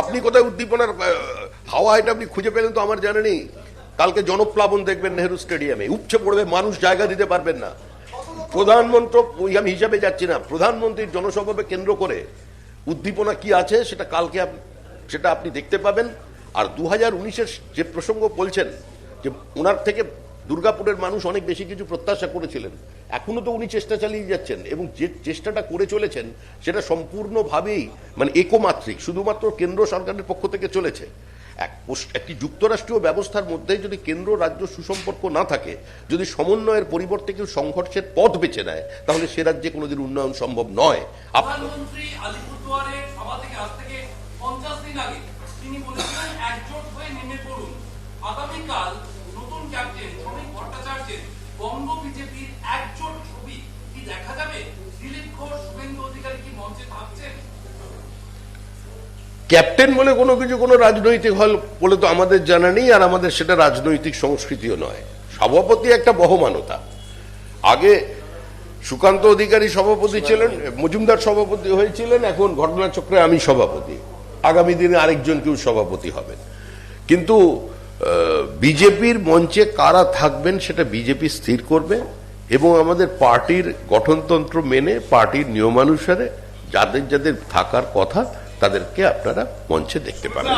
আপনি কোথায় উদ্দীপনার হাওয়া এটা আপনি খুঁজে পেলেন তো আমার জানা নেই। কালকে জনপ্লাবন দেখবেন নেহরু স্টেডিয়ামে। উপচে পড়বে, মানুষ জায়গা দিতে পারবেন না। প্রধানমন্ত্রী আমি হিসাবে যাচ্ছি না, প্রধানমন্ত্রীর জনসভাকে কেন্দ্র করে উদ্দীপনা কি আছে সেটা কালকে সেটা আপনি দেখতে পাবেন। আর দু হাজার যে প্রসঙ্গ বলছেন, যে ওনার থেকে দুর্গাপুরের মানুষ অনেক বেশি কিছু প্রত্যাশা করেছিলেন। এখনও তো উনি চেষ্টা চালিয়ে যাচ্ছেন এবং যে চেষ্টাটা করে চলেছেন, সেটা সম্পূর্ণভাবেই মানে একমাত্রিক, শুধুমাত্র কেন্দ্র সরকারের পক্ষ থেকে চলেছে। এক একটি যুক্তরাষ্ট্রীয় ব্যবস্থার মধ্যে যদি কেন্দ্র রাজ্য সুসম্পর্ক না থাকে, যদি সমন্বয়ের পরিবর্তে কেউ সংঘর্ষের পথ বেছে নেয়, তাহলে সে রাজ্যে কোনোদিন উন্নয়ন সম্ভব নয়। আগামীকাল শ্রমিক ভট্টাচার্যের বঙ্গ বিজেপির একজোট ছবি। কি দেখা যাবে? দিলীপ ঘোষ, শুভেন্দু অধিকারী কি মঞ্চে ক্যাপ্টেন বলে কোনো কিছু কোনো রাজনৈতিক হল বলে তো আমাদের জানা নেই, আর আমাদের সেটা রাজনৈতিক সংস্কৃতিও নয়। সভাপতি একটা বহমানতা। আগে সুকান্ত অধিকারী সভাপতি ছিলেন, মজুমদার সভাপতি হয়েছিলেন, এখন ঘটনাচক্রে আমি সভাপতি। আগামী দিনে আরেকজন কেউ সভাপতি হবেন। কিন্তু বিজেপির মঞ্চে কারা থাকবেন সেটা বিজেপি স্থির করবে এবং আমাদের পার্টির গঠনতন্ত্র মেনে, পার্টির নিয়মানুসারে যাদের যাদের থাকার কথা তাদেরকে আপনারা মঞ্চে দেখতে পাবেন।